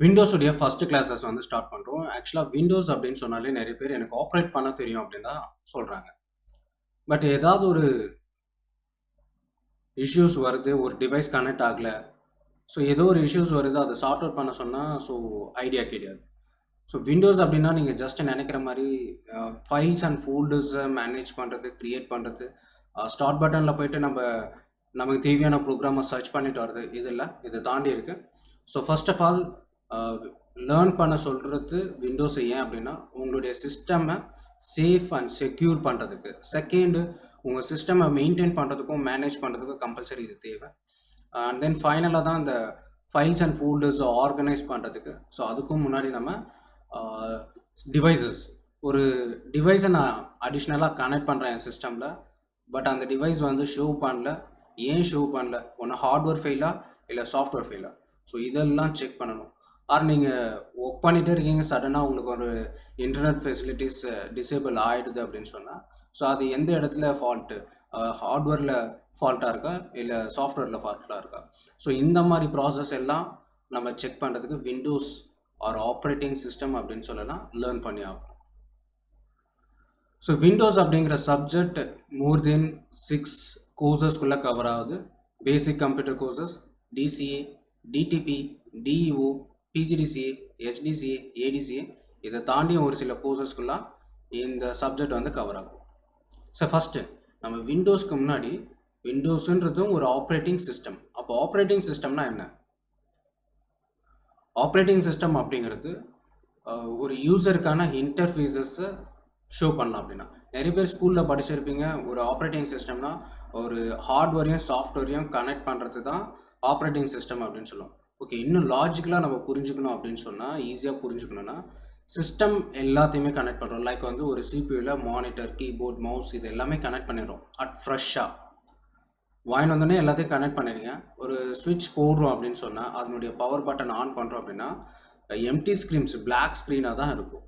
விண்டோஸுடைய first classes வந்து start பண்ணுறோம் ஆக்சுவலாக விண்டோஸ் அப்படின்னு சொன்னாலே நிறைய பேர் எனக்கு ஆப்ரேட் பண்ண தெரியும் அப்படின்னு தான் சொல்கிறாங்க பட் ஏதாவது ஒரு இஷ்யூஸ் வருது ஒரு டிவைஸ் கனெக்ட் ஆகலை. ஸோ ஏதோ ஒரு இஷ்யூஸ் வருது அதை சார்ட் அவுட் பண்ண சொன்னால் ஸோ ஐடியா கிடையாது. ஸோ விண்டோஸ் அப்படின்னா நீங்கள் ஜஸ்ட் நினைக்கிற மாதிரி ஃபைல்ஸ் அண்ட் ஃபோல்டர்ஸை மேனேஜ் பண்ணுறது க்ரியேட் பண்ணுறது ஸ்டார்ட் பட்டனில் போயிட்டு நம்ம நமக்கு தேவையான ப்ரோக்ராமை சர்ச் பண்ணிட்டு வர்றது இது இல்லை. இதை தாண்டி இருக்குது so first of all learn பண்ண சொல்கிறது விண்டோஸ் ஏன் அப்படின்னா உங்களுடைய சிஸ்டமை சேஃப் அண்ட் செக்யூர் பண்ணுறதுக்கு செகண்டு உங்கள் சிஸ்டமை மெயின்டைன் பண்ணுறதுக்கும் மேனேஜ் பண்ணுறதுக்கும் கம்பல்சரி இது தேவை. அண்ட் தென் ஃபைனலாக தான் இந்த ஃபைல்ஸ் அண்ட் ஃபோல்டர்ஸை ஆர்கனைஸ் பண்ணுறதுக்கு ஸோ அதுக்கும் முன்னாடி நம்ம டிவைசஸ் ஒரு டிவைஸை நான் அடிஷ்னலாக கனெக்ட் பண்ணுறேன் என் சிஸ்டமில் பட் அந்த டிவைஸ் வந்து ஷோ பண்ணல. ஏன் ஷோ பண்ணல? ஒன்று ஹார்ட்வேர் ஃபெயிலா இல்லை சாஃப்ட்வேர் ஃபெயிலா ஸோ இதெல்லாம் செக் பண்ணணும். ஆர் நீங்கள் ஒர்க் பண்ணிகிட்டே இருக்கீங்க சடனாக உங்களுக்கு ஒரு இன்டர்நெட் ஃபெசிலிட்டிஸ் டிசேபிள் ஆகிடுது அப்படின்னு சொன்னால் ஸோ அது எந்த இடத்துல ஃபால்ட்டு ஹார்ட்வேரில் ஃபால்ட்டாக இருக்கா? இல்லை சாஃப்ட்வேரில் ஃபால்ட்டாக இருக்கா? ஸோ இந்த மாதிரி ப்ராசஸ் எல்லாம் நம்ம செக் பண்ணுறதுக்கு விண்டோஸ் ஆர் ஆப்ரேட்டிங் சிஸ்டம் அப்படின்னு சொல்லலாம் லேர்ன் பண்ணி ஆகணும். ஸோ விண்டோஸ் அப்படிங்கிற சப்ஜெக்ட் மோர் தென் சிக்ஸ் கோர்சஸ்க்குள்ளே கவர் ஆகுது. Basic computer courses DCA DTP DEO PGDCA HDCA ADCA இதை தாண்டியும் ஒரு சில கோர்சஸ்க்குலாம் இந்த சப்ஜெக்ட் வந்து கவர் ஆகும். ஸோ ஃபஸ்ட்டு நம்ம விண்டோஸ்க்கு முன்னாடி விண்டோஸுன்றதும் ஒரு ஆப்ரேட்டிங் சிஸ்டம் அப்போ ஆப்ரேட்டிங் சிஸ்டம்னா என்ன? ஆப்ரேட்டிங் சிஸ்டம் அப்படிங்கிறது ஒரு யூசருக்கான இன்டர்ஃபேஸஸை ஷோ பண்ணலாம் அப்படின்னா. நிறைய பேர் ஸ்கூலில் படிச்சிருப்பீங்க ஒரு ஆப்ரேட்டிங் சிஸ்டம்னா ஒரு ஹார்ட்வேரையும் சாஃப்ட்வேரையும் கனெக்ட் பண்ணுறது தான் ஆப்ரேட்டிங் சிஸ்டம் அப்படின்னு சொல்லுவோம். ஓகே இன்னும் லாஜிக்கலாக நம்ம புரிஞ்சுக்கணும் அப்படின்னு சொன்னால் ஈஸியாக புரிஞ்சுக்கணும்னா சிஸ்டம் எல்லாத்தையுமே கனெக்ட் பண்ணுறோம் லைக் வந்து ஒரு சிபியூவில் மானிட்டர் கீபோர்ட் மவுஸ் இது எல்லாமே கனெக்ட் பண்ணிடுறோம். அட் ஃப்ரெஷ்ஷாக வாங்கிட்டு வந்தோடனே எல்லாத்தையும் கனெக்ட் பண்ணிடுங்க. ஒரு சுவிட்ச் போடுறோம் அப்படின்னு சொன்னால் அதனுடைய பவர் பட்டன் ஆன் பண்ணுறோம் அப்படின்னா எம்டி ஸ்க்ரீன்ஸ் பிளாக் ஸ்க்ரீனாக தான் இருக்கும்.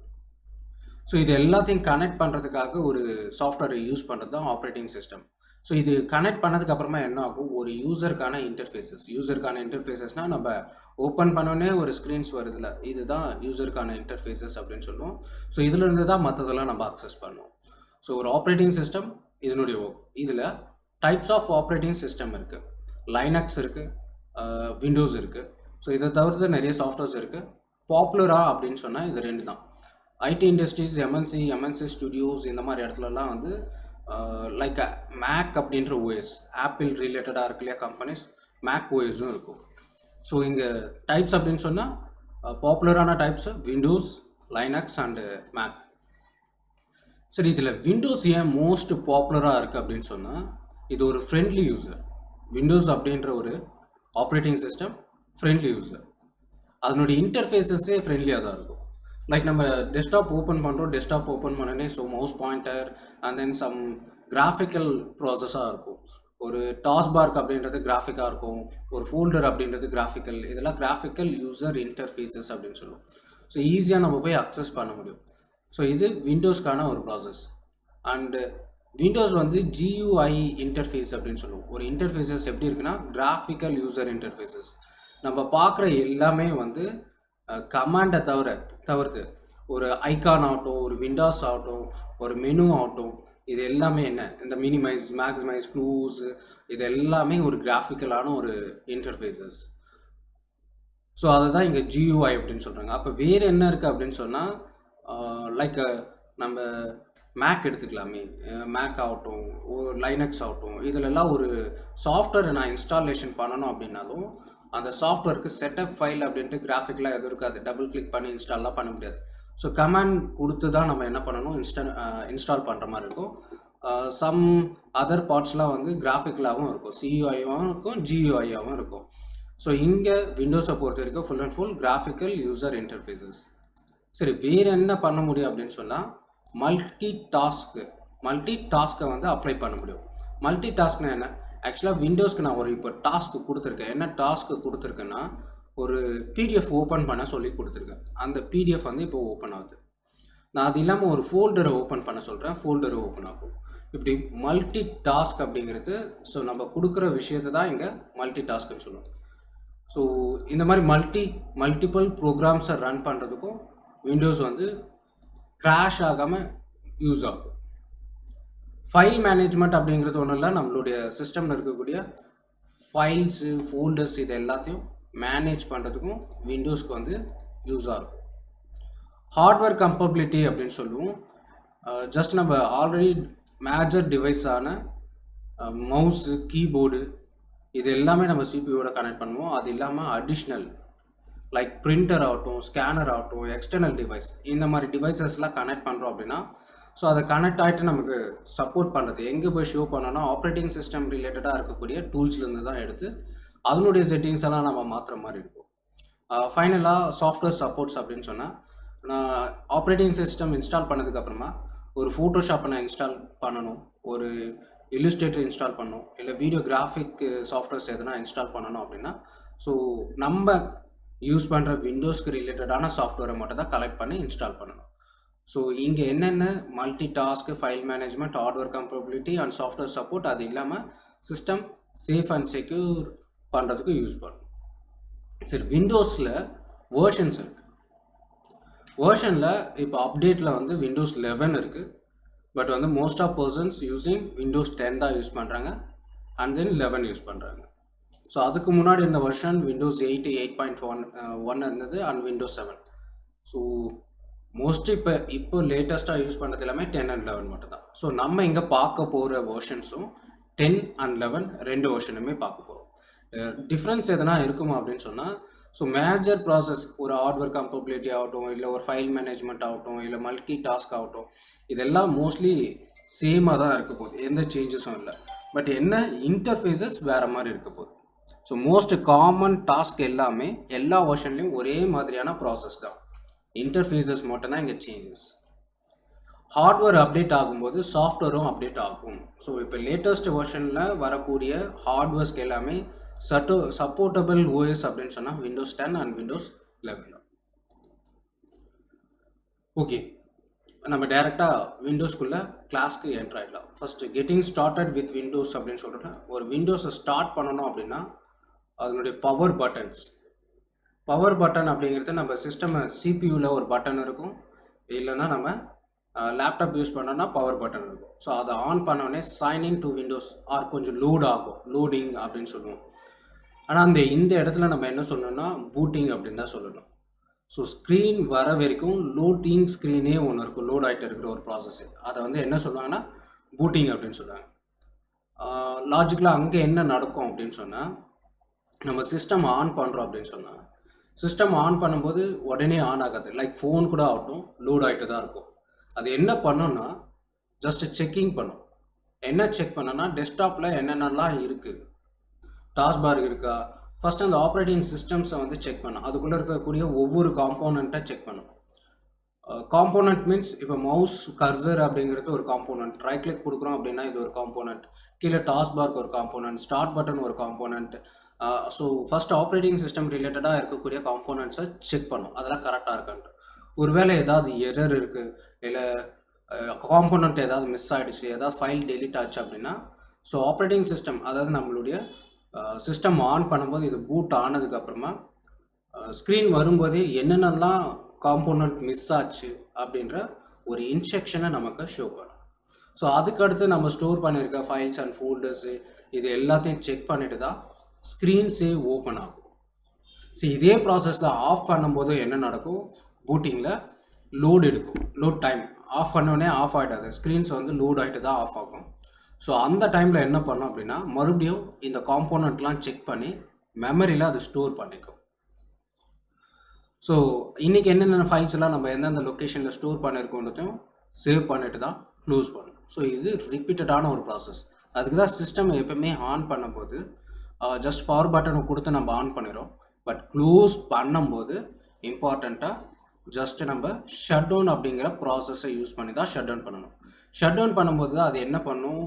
ஸோ இது எல்லாத்தையும் கனெக்ட் பண்ணுறதுக்காக ஒரு சாஃப்ட்வேரை யூஸ் பண்ணுறது தான் ஆப்ரேட்டிங் சிஸ்டம் ஸோ இது கனெக்ட் பண்ணதுக்கு அப்புறமா என்ன ஆகும்? ஒரு யூசருக்கான இன்டர்ஃபேஸஸ் யூசருக்கான இன்டர்ஃபேஸஸ்னால் நம்ம ஓப்பன் பண்ணோன்னே ஒரு ஸ்க்ரீன்ஸ் வருதுல. இதுதான் யூசருக்கான இன்டர்ஃபேஸஸ் அப்படின்னு சொல்லுவோம். ஸோ இதிலிருந்து தான் மற்றதெல்லாம் நம்ம அக்சஸ் பண்ணுவோம். ஸோ ஒரு ஆப்ரேட்டிங் சிஸ்டம் இதனுடைய இதில் டைப்ஸ் ஆஃப் ஆப்ரேட்டிங் சிஸ்டம் இருக்குது லைனக்ஸ் இருக்குது விண்டோஸ் இருக்குது ஸோ இதை தவிர்த்து நிறைய சாஃப்ட்வேர்ஸ் இருக்குது பாப்புலராக அப்படின்னு சொன்னால் இது ரெண்டு தான். IT industries MNC MNC studios இந்த மாதிரி இடத்துலலாம் வந்து லைக் மேக் அப்படின்ற ஓஎஸ் ஆப்பிள் ரிலேட்டடாக இருக்கு இல்லையா கம்பெனிஸ் மேக் ஓஎஸும் இருக்கும். ஸோ இங்கே டைப்ஸ் அப்படின்னு சொன்னால் பாப்புலரான types Windows Linux and Mac சரி இதில் விண்டோஸ் ஏன் மோஸ்ட் பாப்புலராக இருக்குது அப்படின்னு சொன்னால் இது ஒரு ஃப்ரெண்ட்லி யூஸர் விண்டோஸ் அப்படின்ற ஒரு ஆப்ரேட்டிங் சிஸ்டம் ஃப்ரெண்ட்லி யூஸர் அதனுடைய இன்டர்ஃபேஸஸே ஃப்ரெண்ட்லியாக தான் இருக்கும். லைக் நம்ம டெஸ்க்டாப் ஓப்பன் பண்ணுறோம் டெஸ்க்டாப் ஓப்பன் பண்ணனே so mouse pointer and then some graphical ப்ராசஸாக இருக்கும். ஒரு டாஸ் பார்க் அப்படின்றது கிராஃபிக்காக இருக்கும். ஒரு ஃபோல்டர் அப்படின்றது கிராஃபிக்கல் இதெல்லாம் கிராஃபிக்கல் யூசர் இன்டர்ஃபேஸஸ் அப்படின்னு சொல்லுவோம். ஸோ ஈஸியாக நம்ம போய் அக்சஸ் பண்ண முடியும். ஸோ இது விண்டோஸ்க்கான ஒரு ப்ராசஸ் அண்டு விண்டோஸ் வந்து ஜியூஐ இன்டர்ஃபேஸ் அப்படின்னு சொல்லுவோம். ஒரு இன்டர்ஃபேஸஸ் எப்படி இருக்குன்னா கிராஃபிக்கல் யூசர் இன்டர்ஃபேஸஸ் நம்ம பார்க்குற எல்லாமே வந்து கமாண்டை தவிர தவிர்த்து ஒரு ஐகான் ஆகட்டும் ஒரு விண்டோஸ் ஆகட்டும் ஒரு மெனு ஆகட்டும் இது எல்லாமே என்ன? இந்த மினிமைஸ் மேக்ஸிமைஸ் க்ளூஸ் இது எல்லாமே ஒரு கிராஃபிக்கலான ஒரு இன்டர்ஃபேஸஸ் ஸோ அதை தான் இங்கே ஜியூஐ அப்படின்னு சொல்கிறாங்க அப்போ வேறு என்ன இருக்குது அப்படின்னு சொன்னால் லைக் நம்ம மேக் எடுத்துக்கலாமே. மேக் ஆகட்டும் லைனக்ஸ் ஆகட்டும் இதிலெல்லாம் ஒரு சாஃப்ட்வேர் நான் இன்ஸ்டாலேஷன் பண்ணணும் அப்படின்னாலும் அந்த சாஃப்ட்வேருக்கு செட்டப் ஃபைல் அப்படின்ட்டு கிராஃபிக்லாம் எதுவும் இருக்காது. டபுள் கிளிக் பண்ணி இன்ஸ்டால்லாம் பண்ண முடியாது. ஸோ கமாண்ட் கொடுத்து தான் நம்ம என்ன பண்ணணும்? இன்ஸ்டா இன்ஸ்டால் பண்ணுற மாதிரி இருக்கும். சம் அதர் பார்ட்ஸ்லாம் வந்து கிராஃபிக்கலாகவும் இருக்கும். சியூஐயாகவும் இருக்கும் ஜியூஐயாகவும் இருக்கும். ஸோ இங்கே விண்டோஸை பொறுத்த வரைக்கும் full and full graphical user interfaces சரி வேறு என்ன பண்ண முடியும் அப்படின்னு சொன்னால் மல்டி டாஸ்க்கு மல்டி டாஸ்க்கை வந்து அப்ளை பண்ண முடியும். மல்டி டாஸ்க்னா என்ன? ஆக்சுவலாக விண்டோஸ்க்கு நான் ஒரு இப்போ டாஸ்க்கு கொடுத்துருக்கேன். என்ன டாஸ்க்கு கொடுத்துருக்கேன்னா ஒரு பிடிஎஃப் ஓப்பன் பண்ண சொல்லி கொடுத்துருக்கேன். அந்த பிடிஎஃப் வந்து இப்போ ஓப்பன் ஆகுது. நான் அது இல்லாமல் ஒரு ஃபோல்டரை ஓப்பன் பண்ண சொல்கிறேன் ஃபோல்டரை ஓப்பன் ஆகும். இப்படி மல்டி டாஸ்க் அப்படிங்கிறது ஸோ நம்ம கொடுக்குற விஷயத்தை தான் இங்கே மல்டி டாஸ்க்னு சொல்லுவோம். ஸோ இந்த மாதிரி மல்டி மல்டிபிள் ப்ரோக்ராம்ஸை ரன் பண்ணுறதுக்கும் விண்டோஸ் வந்து க்ராஷ் ஆகாமல் யூஸ் ஆகும். ஃபைல் மேனேஜ்மெண்ட் அப்படிங்கிறது ஒன்றும் இல்லை. நம்மளுடைய சிஸ்டமில் இருக்கக்கூடிய ஃபைல்ஸு ஃபோல்டர்ஸ் இது எல்லாத்தையும் மேனேஜ் பண்ணுறதுக்கும் விண்டோஸ்க்கு வந்து யூஸ் ஆகும் ஹார்ட்வேர் கம்பபிலிட்டி அப்படின்னு சொல்லுவோம். ஜஸ்ட் நம்ம ஆல்ரெடி மேஜர் டிவைஸான மவுஸு கீபோர்டு இது எல்லாமே நம்ம சிபியோட கனெக்ட் பண்ணுவோம். அது இல்லாமல் அடிஷ்னல் லைக் பிரிண்டர் ஆகட்டும் ஸ்கேனர் ஆகட்டும் எக்ஸ்டர்னல் டிவைஸ் இந்த மாதிரி டிவைசஸ்லாம் கனெக்ட் பண்ணுறோம் அப்படின்னா ஸோ அதை கனெக்ட் ஆகிட்டு நமக்கு சப்போர்ட் பண்ணுறது எங்கே போய் ஷோ பண்ணோன்னா ஆப்ரேட்டிங் சிஸ்டம் ரிலேட்டடாக இருக்கக்கூடிய டூல்ஸ்லேருந்து தான் எடுத்து அதனுடைய செட்டிங்ஸ் எல்லாம் நம்ம மாற்றுற மாதிரி இருக்கும். ஃபைனலாக சாஃப்ட்வேர் சப்போர்ட்ஸ் அப்படின்னு சொன்னால் நான் ஆப்ரேட்டிங் சிஸ்டம் இன்ஸ்டால் பண்ணதுக்கப்புறமா ஒரு ஃபோட்டோஷாப்பை நான் இன்ஸ்டால் பண்ணணும் ஒரு இல்லுஸ்ட்ரேட்டர் இன்ஸ்டால் பண்ணணும் இல்லை வீடியோ கிராஃபிக் சாஃப்ட்வேர்ஸ் எதனா இன்ஸ்டால் பண்ணணும் அப்படின்னா ஸோ நம்ம யூஸ் பண்ணுற விண்டோஸ்க்கு ரிலேட்டடான சாஃப்ட்வேரை மட்டும் தான் கலெக்ட் பண்ணி இன்ஸ்டால் பண்ணணும். ஸோ இங்கே என்னென்ன? Multi task file management hardware compatibility and software support அது இல்லாமல் சிஸ்டம் சேஃப் அண்ட் செக்யூர் பண்ணுறதுக்கு யூஸ் பண்ணும். சரி விண்டோஸில் வேர்ஷன்ஸ் இருக்குது வேர்ஷனில் இப்போ அப்டேட்டில் வந்து விண்டோஸ் லெவன் இருக்குது பட் வந்து most of persons using Windows ten தான் யூஸ் பண்ணுறாங்க அண்ட் தென் லெவன் யூஸ் பண்ணுறாங்க ஸோ அதுக்கு முன்னாடி இருந்த version Windows eight eight point one one இருந்தது and Windows seven so most இப்போ இப்போ லேட்டஸ்ட்டாக யூஸ் பண்ணுறது எல்லாமே டென் அண்ட் லெவன் மட்டும் தான் ஸோ நம்ம இங்கே பார்க்க போகிற வேர்ஷன்ஸும் டென் அண்ட் லெவன் ரெண்டு வேர்ஷனுமே பார்க்க போகிறோம் டிஃப்ரென்ஸ் எதனா இருக்குமா அப்படின்னு சொன்னால் ஸோ மேஜர் ப்ராசஸ் ஒரு ஹார்ட்வேர் கம்பபிலிட்டி ஆகட்டும் இல்லை ஒரு ஃபைல் மேனேஜ்மெண்ட் ஆகட்டும் இல்லை மல்டி டாஸ்க் ஆகட்டும் இதெல்லாம் மோஸ்ட்லி சேமாக தான் இருக்க போகுது. எந்த சேஞ்சஸும் இல்லை. பட் என்ன? இன்டர்ஃபேஸஸ் வேறு மாதிரி இருக்க போகுது. ஸோ மோஸ்ட் காமன் டாஸ்க் எல்லாமே எல்லா வெர்ஷன்லேயும் ஒரே மாதிரியான ப்ராசஸ் தான். இன்டர்ஃபேஸஸ் மட்டும்தான் இங்கே சேஞ்சஸ் ஹார்ட்வேர் அப்டேட் ஆகும்போது சாஃப்ட்வேரும் அப்டேட் ஆகும். ஸோ இப்போ லேட்டஸ்ட் வெர்ஷனில் வரக்கூடிய ஹார்ட்வேர்ஸ்க்கு எல்லாமே சட்டோ சப்போர்ட்டபிள் ஓஎஸ் அப்படின்னு சொன்னால் Windows ten and Windows eleven okay நம்ம டேரெக்டாக விண்டோஸ்குள்ளே கிளாஸ்க்கு என்ட்ரு ஆகிடலாம் first getting started with Windows அப்படின்னு சொல்கிறேன் ஒரு விண்டோஸை ஸ்டார்ட் பண்ணணும் அப்படின்னா அதனுடைய பவர் பட்டன்ஸ் பவர் பட்டன் அப்படிங்கிறது நம்ம சிஸ்டம் சிபியூவில் ஒரு பட்டன் இருக்கும். இல்லைன்னா நம்ம லேப்டாப் யூஸ் பண்ணோன்னா பவர் பட்டன் இருக்கும். ஸோ அதை ஆன் பண்ணோடனே sign in to Windows or கொஞ்சம் லோட் ஆகும். லோடிங் அப்படின்னு சொல்லுவோம். ஆனால் அந்த இந்த இடத்துல நம்ம என்ன சொல்லணும்னா பூட்டிங் அப்படின்னு தான் சொல்லணும். ஸோ ஸ்க்ரீன் வர வரைக்கும் லோடிங் ஸ்க்ரீனே ஒன்று இருக்கும். லோட் ஆகிட்டு இருக்கிற ஒரு ப்ராசஸ் அதை வந்து என்ன சொல்லுவாங்கன்னா பூட்டிங் அப்படின்னு சொல்லுவாங்க. லாஜிக்கலாக அங்கே என்ன நடக்கும் அப்படின்னு சொன்னால் நம்ம சிஸ்டம் ஆன் பண்ணுறோம் அப்படின்னு சொன்னால் சிஸ்டம் ஆன் பண்ணும்போது உடனே ஆன் ஆகாது. லைக் ஃபோன் கூட ஆகட்டும் லோட் ஆகிட்டு தான் இருக்கும். அது என்ன பண்ணோன்னா ஜஸ்ட் செக்கிங் பண்ணும். என்ன செக் பண்ணனா டெஸ்க்டாப்பில் என்னென்னலாம் இருக்குது டாஸ்பார் இருக்கா? ஃபஸ்ட் அந்த ஆப்ரேட்டிங் சிஸ்டம்ஸை வந்து செக் பண்ணும். அதுக்குள்ளே இருக்கக்கூடிய ஒவ்வொரு காம்போனண்ட்டை செக் பண்ணும். காம்போனண்ட் மீன்ஸ் இப்போ மவுஸ் கர்சர் அப்படிங்கிறது ஒரு காம்போனண்ட் ரைட் கிளிக் கொடுக்குறோம் அப்படின்னா இது ஒரு காம்போனண்ட் கீழே டாஸ்பார்க் ஒரு காம்போனண்ட் ஸ்டார்ட் பட்டன் ஒரு component so first operating system ரிலேட்டடாக இருக்கக்கூடிய காம்போனன்ட்ஸை செக் பண்ணும். அதெல்லாம் கரெக்டாக இருக்கான்ட்டு. ஒருவேளை ஏதாவது எரர் இருக்குது இல்லை காம்போனண்ட் ஏதாவது மிஸ் ஆகிடுச்சு ஏதாவது ஃபைல் டெலிட் ஆச்சு அப்படின்னா ஸோ ஆப்ரேட்டிங் சிஸ்டம் அதாவது நம்மளுடைய சிஸ்டம் ஆன் பண்ணும்போது இது பூட் ஆனதுக்கப்புறமா ஸ்க்ரீன் வரும்போதே என்னென்னலாம் காம்போனண்ட் மிஸ் ஆச்சு அப்படின்ற ஒரு இன்ஸ்ட்ரக்ஷனை நமக்கு ஷோ பண்ணும். ஸோ அதுக்கடுத்து நம்ம ஸ்டோர் பண்ணியிருக்க ஃபைல்ஸ் அண்ட் ஃபோல்டர்ஸு இது எல்லாத்தையும் செக் பண்ணிட்டு தான் ஸ்க்ரீன் சேவ் ஓப்பன் ஆகும். ஸோ இதே ப்ராசஸில் ஆஃப் பண்ணும்போது என்ன நடக்கும்? பூட்டிங்கில் லோட் எடுக்கும். லோட் டைம் ஆஃப் பண்ணோடனே ஆஃப் ஆகிடாது ஸ்க்ரீன்ஸ் வந்து லோட் ஆகிட்டு தான் ஆஃப் ஆகும். ஸோ அந்த டைமில் என்ன பண்ணோம் அப்படின்னா மறுபடியும் இந்த காம்போனண்ட்லாம் செக் பண்ணி மெமரியில் அது ஸ்டோர் பண்ணிக்கும். ஸோ இன்றைக்கி என்னென்ன ஃபைல்ஸ் எல்லாம் நம்ம எந்தெந்த லொக்கேஷனில் ஸ்டோர் பண்ணியிருக்கோன்றதையும் சேவ் பண்ணிட்டு தான் க்ளோஸ் பண்ணணும் ஸோ இது ரிப்பீட்டடான ஒரு ப்ராசஸ் அதுக்கு தான் சிஸ்டம் எப்பவுமே ஆன் பண்ணும்போது ஜஸ்ட் பவர் பட்டனை கொடுத்து நம்ம ஆன் பண்ணிடுறோம். பட் க்ளோஸ் பண்ணும்போது இம்பார்ட்டண்ட்டாக ஜஸ்ட் நம்ம ஷட் டவுன் அப்படிங்கிற ப்ராசஸை யூஸ் பண்ணி தான் ஷட் டவுன் பண்ணணும். ஷட் டவுன் பண்ணும்போது தான் அது என்ன பண்ணும்?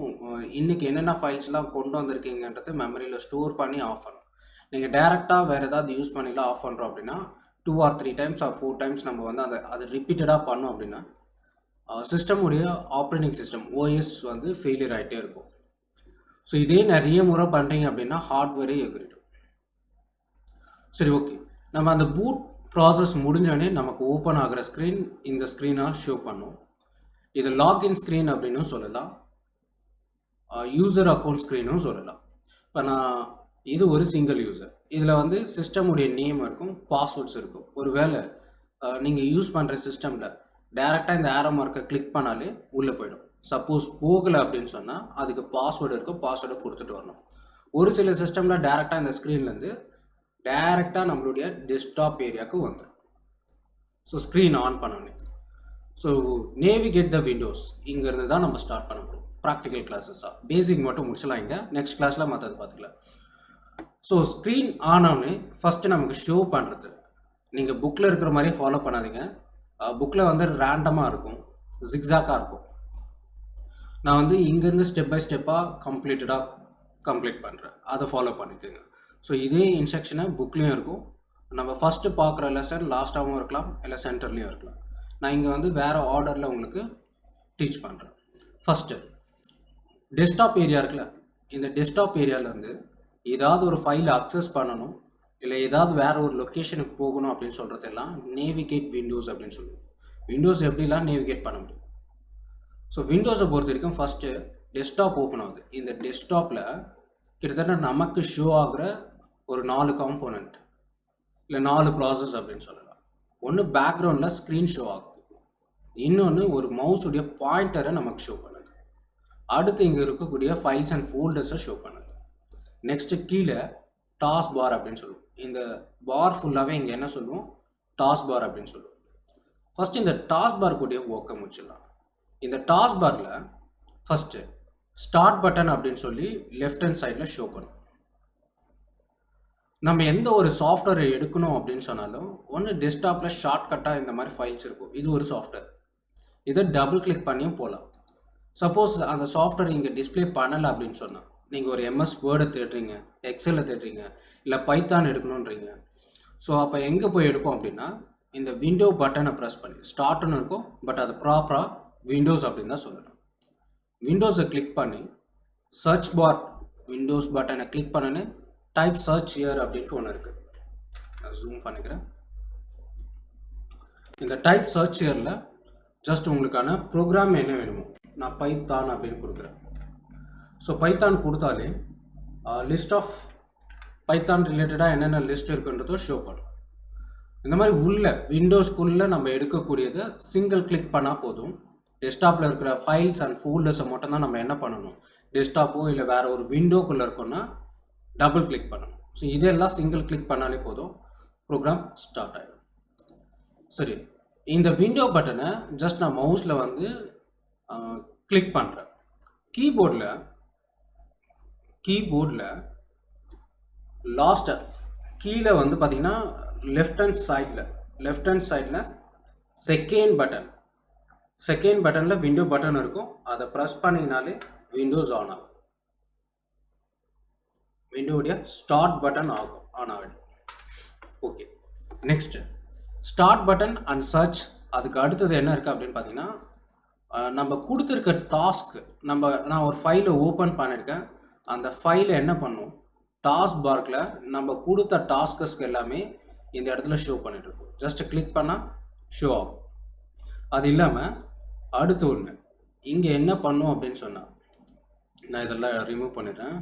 இன்றைக்கி என்னென்ன ஃபைல்ஸ்லாம் கொண்டு வந்திருக்கீங்கன்றது மெமரியில் ஸ்டோர் பண்ணி ஆஃப் பண்ணும் நீங்கள் டேரெக்டாக வேறு ஏதாவது யூஸ் பண்ணிலாம் ஆஃப் பண்ணுறோம் அப்படின்னா two or three times or four times நம்ம வந்து அதை அது ரிப்பீட்டடாக பண்ணோம் அப்படின்னா சிஸ்டமுடைய ஆப்ரேட்டிங் சிஸ்டம் ஓஎஸ் வந்து ஃபெயிலியர் ஆகிட்டே இருக்கும். ஸோ இதே நிறைய முறை பண்ணுறீங்க அப்படின்னா ஹார்ட்வேரே எகிரிடும் சரி ஓகே நம்ம அந்த பூட் ப்ராசஸ் முடிஞ்சோடனே நமக்கு ஓப்பன் ஆகிற ஸ்க்ரீன் இந்த ஸ்க்ரீனாக ஷோ பண்ணும். இது லாக்இன் ஸ்க்ரீன் அப்படின்னும் சொல்லலாம். யூசர் அக்கௌண்ட் ஸ்க்ரீனும் சொல்லலாம். இப்போ நான் இது ஒரு சிங்கிள் யூசர் இதில் வந்து சிஸ்டமுடைய நேம் இருக்கும் பாஸ்வேர்ட்ஸ் இருக்கும். ஒருவேளை நீங்கள் யூஸ் பண்ணுற சிஸ்டமில் டேரெக்டாக இந்த ஆரோ மார்க்கை கிளிக் பண்ணாலே உள்ளே போயிடும். சப்போஸ் போகலை அப்படின்னு சொன்னால் அதுக்கு பாஸ்வேர்டு இருக்கும் பாஸ்வேர்டை கொடுத்துட்டு வரணும். ஒரு சில சிஸ்டமில் டேரெக்டாக இந்த ஸ்க்ரீன்லேருந்து டேரெக்டாக நம்மளுடைய டெஸ்க்டாப் ஏரியாவுக்கு வந்துடும் ஸோ ஸ்க்ரீன் ஆன் பண்ணணும் ஸோ நேவிகேட் த விண்டோஸ் இங்கேருந்து தான் நம்ம ஸ்டார்ட் பண்ண போகிறோம் ப்ராக்டிக்கல் கிளாஸஸாக பேசிக் மட்டும் முடிச்சலாம் இங்கே. நெக்ஸ்ட் கிளாஸில் மற்றது பார்த்துக்கலாம் ஸோ ஸ்க்ரீன் ஆனோடனே ஃபஸ்ட்டு நமக்கு ஷோ பண்ணுறது நீங்கள் புக்கில் இருக்கிற மாதிரியே ஃபாலோ பண்ணாதீங்க. புக்கில் வந்து ரேண்டமாக இருக்கும். ஜிக்ஸாக்காக இருக்கும். நான் வந்து இங்கேருந்து ஸ்டெப் பை ஸ்டெப்பாக கம்ப்ளீட்டடாக கம்ப்ளீட் பண்ணுறேன் அதை ஃபாலோ பண்ணிக்கோங்க. ஸோ இதே இன்ஸ்ட்ரக்ஷனை புக்லேயும் இருக்கும். நம்ம ஃபஸ்ட்டு பார்க்குற லெசன் லாஸ்ட்டாகவும் இருக்கலாம். இல்லை சென்டர்லேயும் இருக்கலாம். நான் இங்கே வந்து வேறு ஆர்டரில் உங்களுக்கு டீச் பண்ணுறேன் ஃபஸ்ட்டு டெஸ்க்டாப் ஏரியா இருக்குல்ல? இந்த டெஸ்க்டாப் ஏரியாவிலேருந்து ஏதாவது ஒரு ஃபைலை அக்சஸ் பண்ணணும். இல்லை ஏதாவது வேறு ஒரு லொக்கேஷனுக்கு போகணும் அப்படின்னு சொல்கிறதெல்லாம் நேவிகேட் விண்டோஸ் அப்படின்னு சொல்லுவோம். விண்டோஸ் எப்படிலாம் நேவிகேட் பண்ண முடியும்? ஸோ விண்டோஸை பொறுத்த வரைக்கும் ஃபஸ்ட்டு டெஸ்க்டாப் ஓப்பன் ஆகுது. இந்த டெஸ்க்டாப்பில் கிட்டத்தட்ட நமக்கு ஷோ ஆகிற ஒரு நாலு காம்போனண்ட் இல்லை நாலு ப்ராசஸ் அப்படின்னு சொல்லலாம். ஒன்று பேக்ரவுண்டில் ஸ்க்ரீன் ஷோ ஆகுது. இன்னொன்று ஒரு மவுஸுடைய பாயிண்டரை நமக்கு ஷோ பண்ணுது. அடுத்து இங்கே இருக்கக்கூடிய ஃபைல்ஸ் அண்ட் ஃபோல்டர்ஸை ஷோ பண்ணுது. நெக்ஸ்ட்டு கீழே டாஸ் பார் அப்படின்னு சொல்லுவோம். இந்த பார் ஃபுல்லாகவே இங்கே என்ன சொல்லுவோம்? டாஸ் பார் அப்படின்னு சொல்லுவோம். ஃபஸ்ட்டு இந்த டாஸ் பார் கூடிய ஒர்க்கை முடிச்சிடலாம். இந்த டாஸ் பாரில் ஃபஸ்ட்டு ஸ்டார்ட் பட்டன் அப்படின்னு சொல்லி லெஃப்ட் ஹேண்ட் சைடில் ஷோ பண்ணும் நம்ம எந்த ஒரு சாஃப்ட்வேர் எடுக்கணும் அப்படின்னு சொன்னாலும் ஒன்று டெஸ்க்டாப்பில் ஷார்ட்கட்டாக இந்த மாதிரி ஃபைல்ஸ் இருக்கும். இது ஒரு சாஃப்ட்வேர் இதை டபுள் கிளிக் பண்ணியும் போகலாம் சப்போஸ் அந்த சாஃப்ட்வேர் இங்கே டிஸ்ப்ளே பண்ணலை அப்படின்னு சொன்னால் நீங்கள் ஒரு எம்எஸ் வேர்டை தேடுறீங்க எக்ஸலில் தேடுறீங்க இல்லை பைத்தான் எடுக்கணுன்றீங்க ஸோ அப்போ எங்கே போய் எடுப்போம் அப்படின்னா இந்த விண்டோ பட்டனை ப்ரெஸ் பண்ணி ஸ்டார்ட்னு இருக்கும் பட் அது ப்ராப்பராக விண்டோஸ் அப்படின்னு தான் சொல்லணும். விண்டோஸை கிளிக் பண்ணி சர்ச் பார் விண்டோஸ் பட்டனை கிளிக் பண்ணனே டைப் சர்ச் இயர் அப்படின்ட்டு ஒன்று இருக்குது நான் ஜூம் பண்ணிக்கிறேன். இந்த டைப் சர்ச் இயரில் ஜஸ்ட் உங்களுக்கான ப்ரோக்ராம் என்ன வேணுமோ நான் பைத்தான் அப்படின்னு கொடுக்குறேன். ஸோ பைத்தான் கொடுத்தாலே லிஸ்ட் ஆஃப் பைத்தான் ரிலேட்டடாக என்னென்ன லிஸ்ட் இருக்குன்றதோ ஷோ பண்ணும். இந்த மாதிரி உள்ள விண்டோஸ்குள்ளே நம்ம எடுக்கக்கூடியதை சிங்கிள் கிளிக் பண்ணால் போதும். டெஸ்க்டாப்பில் இருக்கிற ஃபைல்ஸ் அண்ட் ஃபோல்டர்ஸை மட்டும் தான் நம்ம என்ன பண்ணணும்? டெஸ்க்டாப்போ இல்லை வேறு ஒரு விண்டோக்குள்ளே இருக்கோன்னா டபுள் கிளிக் பண்ணணும். ஸோ இதெல்லாம் சிங்கிள் கிளிக் பண்ணாலே போதும். ப்ரோக்ராம் ஸ்டார்ட் ஆகிடும் சரி இந்த விண்டோ பட்டனை ஜஸ்ட் நான் மவுஸில் வந்து கிளிக் பண்ணுறேன் கீபோர்டில் கீபோர்டில் லாஸ்ட்டு கீழே வந்து பார்த்திங்கன்னா லெஃப்ட் ஹேண்ட் சைடில் லெஃப்ட் ஹேண்ட் சைடில் செகண்ட் பட்டன் செகண்ட் பட்டனில் விண்டோ பட்டன் இருக்கும். அதை ப்ரெஸ் பண்ணிங்கனாலே விண்டோஸ் ஆன் ஆகும். விண்டோடைய ஸ்டார்ட் பட்டன் ஆகும் ஆன் ஆகிடும் okay next start button and search அதுக்கு அடுத்தது என்ன இருக்குது அப்படின்னு பார்த்தீங்கன்னா நம்ம கொடுத்துருக்க டாஸ்க் நம்ம நான் ஒரு ஃபைலை ஓப்பன் பண்ணியிருக்கேன். அந்த ஃபைலை என்ன பண்ணும்? டாஸ்க் பார்க்கில் நம்ம கொடுத்த டாஸ்கஸ்க்கு எல்லாமே இந்த இடத்துல ஷோ பண்ணிட்டு இருக்கோம். ஜஸ்ட் கிளிக் பண்ணால் ஷோ ஆகும். அது இல்லாமல் அடுத்து ஒன்று இங்கே என்ன பண்ணும் அப்படின்னு சொன்னால் நான் இதெல்லாம் ரிமூவ் பண்ணிடுறேன்.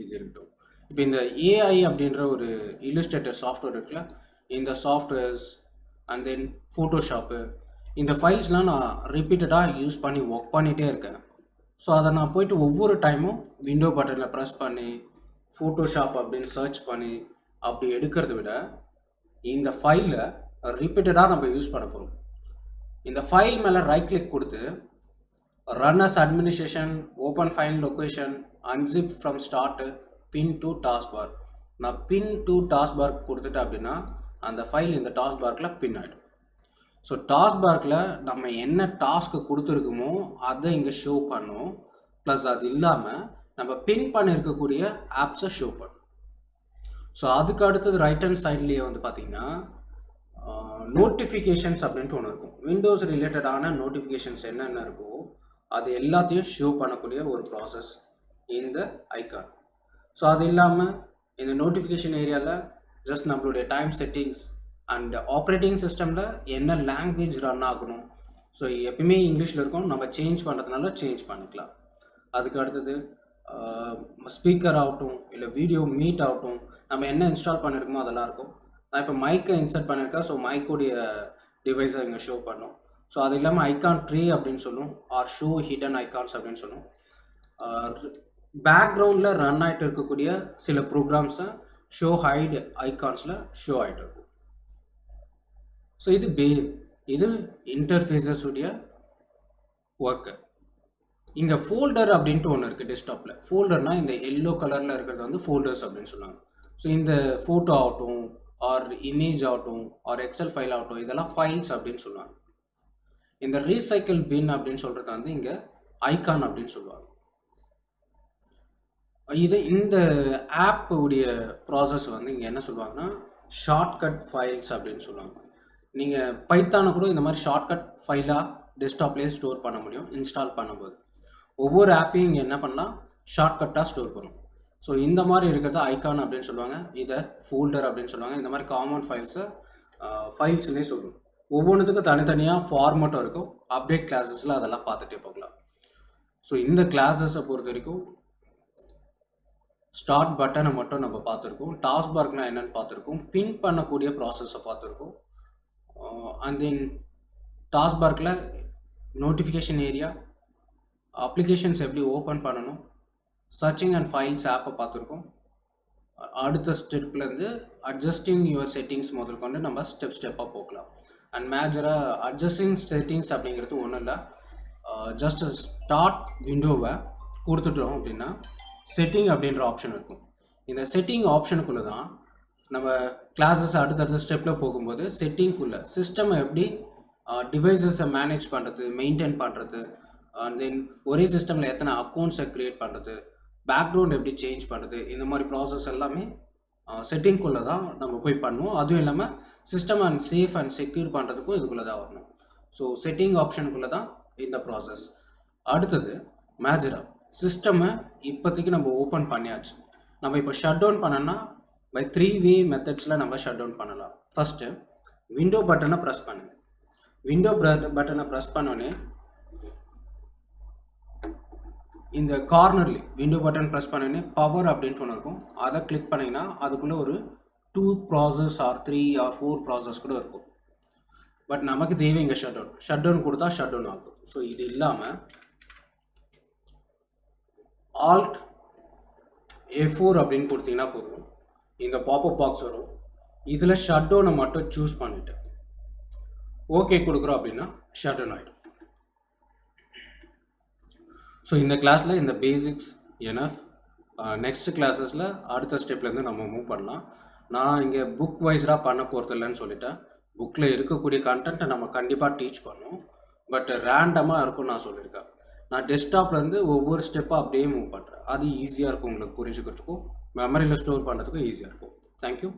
இது இருக்கட்டும். இப்போ இந்த ஏஐ அப்படின்ற ஒரு இல்லுஸ்ட்ரேட்டர் சாஃப்ட்வேர் இருக்குல்ல இந்த சாஃப்ட்வேர்ஸ் அண்ட் தென் ஃபோட்டோஷாப்பு இந்த ஃபைல்ஸ்லாம் நான் ரிப்பீட்டடாக யூஸ் பண்ணி ஒர்க் பண்ணிகிட்டே இருக்கேன். ஸோ அதை நான் போயிட்டு ஒவ்வொரு டைமும் விண்டோ பட்டனில் ப்ரெஸ் பண்ணி ஃபோட்டோஷாப் அப்படின்னு சர்ச் பண்ணி அப்படி எடுக்கிறத விட இந்த ஃபைலை ரிப்பீட்டடாக நம்ம யூஸ் பண்ண போகிறோம் இந்த ஃபைல் மேலே ரைட் கிளிக் கொடுத்து run as administration open file location unzip from start pin to task bar நான் பின் டு டாஸ்க் கொடுத்துட்டேன் அப்படின்னா அந்த ஃபைல் இந்த டாஸ்க் பார்க்கில் பின் ஆகிடும் ஸோ டாஸ்க் பார்க்கில் நம்ம என்ன டாஸ்க்கு கொடுத்துருக்கோமோ அதை இங்கே ஷோ பண்ணும். ப்ளஸ் அது இல்லாமல் நம்ம பின் பண்ணியிருக்கக்கூடிய ஆப்ஸை ஷோ பண்ணும். ஸோ அதுக்கு அடுத்தது ரைட் ஹேண்ட் சைட்லேயே வந்து பார்த்திங்கன்னா நோட்டிஃபிகேஷன்ஸ் அப்படின்ட்டு ஒன்று இருக்கும். விண்டோஸ் ரிலேட்டடான நோட்டிஃபிகேஷன்ஸ் என்னென்ன இருக்கோ அது எல்லாத்தையும் ஷோ பண்ணக்கூடிய ஒரு ப்ராசஸ் இந்த ஐகான் ஸோ அது இல்லாமல் இந்த நோட்டிஃபிகேஷன் ஏரியாவில் ஜஸ்ட் நம்மளுடைய டைம் செட்டிங்ஸ் அண்ட் ஆப்ரேட்டிங் சிஸ்டமில் என்ன லாங்குவேஜ் ரன் ஆகணும். ஸோ எப்பயுமே இங்கிலீஷில் இருக்கும் நம்ம சேஞ்ச் பண்ணுறதுனால சேஞ்ச் பண்ணிக்கலாம். அதுக்கு அடுத்தது ஸ்பீக்கர் ஆகட்டும் இல்லை வீடியோ மீட் ஆகட்டும் நம்ம என்ன இன்ஸ்டால் பண்ணியிருக்கோமோ அதெல்லாம் இருக்கும். நான் இப்போ மைக்கை இன்சர்ட் பண்ணியிருக்கேன். ஸோ மைக்கோடைய டிவைஸை இங்கே ஷோ பண்ணும். ஸோ அது இல்லாமல் ஐகான் ட்ரீ அப்படின்னு சொல்லும் ஆர் ஷோ ஹிடன் ஐகான்ஸ் அப்படின்னு சொல்லும். பேக்ரவுண்டில் ரன் ஆகிட்டு இருக்கக்கூடிய சில ப்ரோக்ராம்ஸை ஷோ ஹைட் ஐகான்ஸில் ஷோ ஆகிட்டு இருக்கும். ஸோ இது பே இது இன்டர்ஃபேஸஸுடைய ஒர்க்கு இங்கே ஃபோல்டர் அப்படின்ட்டு ஒன்று இருக்குது டெஸ்க்டாப்பில் ஃபோல்டர்னால் இந்த எல்லோ கலரில் இருக்கிறது வந்து ஃபோல்டர்ஸ் அப்படின்னு சொல்லுவாங்க. ஸோ இந்த ஃபோட்டோ ஆகட்டும் ஆர் இமேஜ் ஆகட்டும் ஆர் எக்ஸல் ஃபைல் ஆகட்டும் இதெல்லாம் ஃபைல்ஸ் அப்படின்னு சொல்லுவாங்க. இந்த ரீசைக்கிள் பின் அப்படின்னு சொல்கிறது வந்து இங்கே ஐகான் அப்படின்னு சொல்லுவாங்க. இது இந்த ஆப் உடைய ப்ராசஸ் வந்து இங்கே என்ன சொல்லுவாங்கன்னா ஷார்ட்கட் ஃபைல்ஸ் அப்படின்னு சொல்லுவாங்க. நீங்கள் பைத்தானை கூட இந்த மாதிரி ஷார்ட்கட் ஃபைலாக டெஸ்க்டாப்லேயே ஸ்டோர் பண்ண முடியும் இன்ஸ்டால் பண்ணும்போது. ஒவ்வொரு ஆப்பையும் இங்கே என்ன பண்ணலாம்? ஷார்ட்கட்டாக ஸ்டோர் பண்ணும் ஸோ இந்த மாதிரி இருக்கிறத ஐகான் அப்படின்னு சொல்லுவாங்க. இதை ஃபோல்டர் அப்படின்னு சொல்லுவாங்க. இந்த மாதிரி காமன் ஃபைல்ஸை ஃபைல்ஸ்னே சொல்லுவோம் ஒவ்வொன்றுத்துக்கும் தனித்தனியாக ஃபார்மேட்டும் இருக்கும். அப்டேட் கிளாஸஸில் அதெல்லாம் பார்த்துட்டே போகலாம். ஸோ இந்த கிளாஸஸை பொறுத்த வரைக்கும் ஸ்டார்ட் பட்டனை மட்டும் நம்ம பார்த்துருக்கோம். டாஸ்க் பார்க்னா என்னென்னு பார்த்துருக்கோம். பின் பண்ணக்கூடிய ப்ராசஸை பார்த்துருக்கோம். அண்ட் தென் டாஸ்க் பார்க்கில் நோட்டிஃபிகேஷன் ஏரியா அப்ளிகேஷன்ஸ் எப்படி ஓப்பன் பண்ணணும் சர்ச்சிங் அண்ட் ஃபைல்ஸ் ஆப்பை பார்த்துருக்கோம். அடுத்த ஸ்டெப்லேருந்து அட்ஜஸ்டிங் யுவர் செட்டிங்ஸ் முதல் கொண்டு நம்ம ஸ்டெப் ஸ்டெப்பாக போகலாம். அண்ட் மேஜராக அட்ஜஸ்டிங் செட்டிங்ஸ் அப்படிங்கிறது ஒன்றும் இல்லை. ஜஸ்ட் ஸ்டார்ட் விண்டோவை கொடுத்துட்டோம் அப்படின்னா செட்டிங் அப்படின்ற ஆப்ஷன் இருக்கும். இந்த செட்டிங் ஆப்ஷனுக்குள்ளே தான் நம்ம கிளாஸஸ் அடுத்தடுத்த ஸ்டெப்பில் போகும்போது செட்டிங்குள்ளே சிஸ்டம் எப்படி டிவைசஸை மேனேஜ் பண்ணுறது மெயின்டைன் பண்ணுறது அண்ட் தென் ஒரே சிஸ்டமில் எத்தனை அக்கௌண்ட்ஸை க்ரியேட் பண்ணுறது பேக்ரவுண்ட் எப்படி சேஞ்ச் பண்ணுறது இந்த மாதிரி ப்ராசஸ் எல்லாமே செட்டிங்குள்ளே தான் நம்ம போய் பண்ணுவோம். அதுவும் இல்லாமல் system and safe and secure பண்ணுறதுக்கும் இதுக்குள்ளே தான் வரணும். ஸோ செட்டிங் ஆப்ஷனுக்குள்ளே தான் இந்த ப்ராசஸ் அடுத்தது மேஜரா சிஸ்டமை இப்போதைக்கு நம்ம ஓப்பன் பண்ணியாச்சு. நம்ம இப்போ ஷட் டவுன் பண்ணோன்னா பை த்ரீ வே மெத்தட்ஸில் நம்ம ஷட் டவுன் பண்ணலாம். ஃபஸ்ட்டு விண்டோ பட்டனை ப்ரெஸ் பண்ணுங்க. விண்டோ பட்டனை ப்ரெஸ் பண்ணோன்னே இந்த கார்னர்லி விண்டோ பட்டன் ப்ரெஸ் பண்ணோன்னே பவர் அப்படின்ட்டு ஒன்று இருக்கும். அதை கிளிக் பண்ணிங்கன்னா அதுக்குள்ளே ஒரு two process or three or four process கூட இருக்கும். பட் நமக்கு தேவை இங்கே ஷட் டவுன் ஷட் டவுன் கொடுத்தா ஷட் டவுன் ஆகும். ஸோ இது இல்லாமல் ஆல்ட் ஏ ஃபோர் அப்படின்னு கொடுத்தீங்கன்னா போதும். இந்த பாப்பப் பாக்ஸ் வரும். இதில் ஷட் டவுனை மட்டும் சூஸ் பண்ணிவிட்டு ஓகே கொடுக்குறோம் அப்படின்னா ஷட் டவுன் ஆகிடும் ஸோ இந்த கிளாஸில் இந்த பேசிக்ஸ் எனஃப் நெக்ஸ்ட் கிளாஸஸில் அடுத்த ஸ்டெப்லேருந்து நம்ம மூவ் பண்ணலாம். நான் இங்கே புக் வைஸராக பண்ண போகிறது இல்லைன்னு சொல்லிட்டேன். புக்கில் இருக்கக்கூடிய கண்டென்ட்டை நம்ம கண்டிப்பாக டீச் பண்ணோம். பட் ரேண்டமாக இருக்கும்னு நான் சொல்லியிருக்கேன். நான் டெஸ்க்டாப்லேருந்து ஒவ்வொரு ஸ்டெப்பாக அப்படியே மூவ் பண்ணுறேன் அது ஈஸியாக இருக்கும் உங்களுக்கு புரிஞ்சுக்கிறதுக்கும் மெமரியில் ஸ்டோர் பண்ணுறதுக்கும் ஈஸியாக இருக்கும். தேங்க்யூ